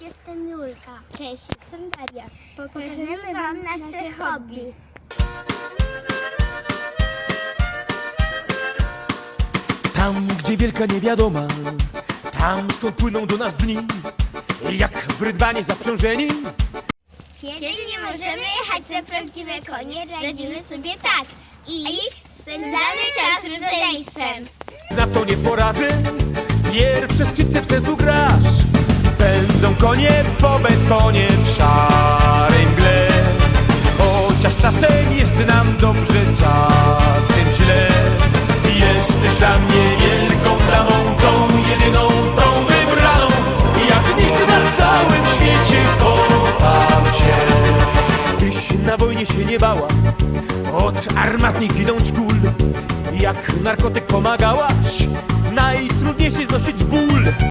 jestem Julka. Cześć, jestem Daria. Pokażemy Wam nasze hobby. Tam, gdzie wielka niewiadoma, tam skąd płyną do nas dni, jak w rydwanie zaprzężeni. Kiedy nie możemy jechać za prawdziwe konie, radzimy sobie tak. I spędzamy czas z rodzeństwem. Na to nie poradzę, pierwsze skrzypce w sercu grasz. Pędzą konie po betonie w szarej mgle. Chociaż czasem jest nam dobrze, czasem źle. Jesteś dla mnie wielką damą, tą jedyną, tą wybraną. Jak nikt na całym świecie kocham cię. Byś na wojnie się nie bała, od armatnik ginąć kul. Jak narkotyk pomagałaś, najtrudniejszy znosić ból.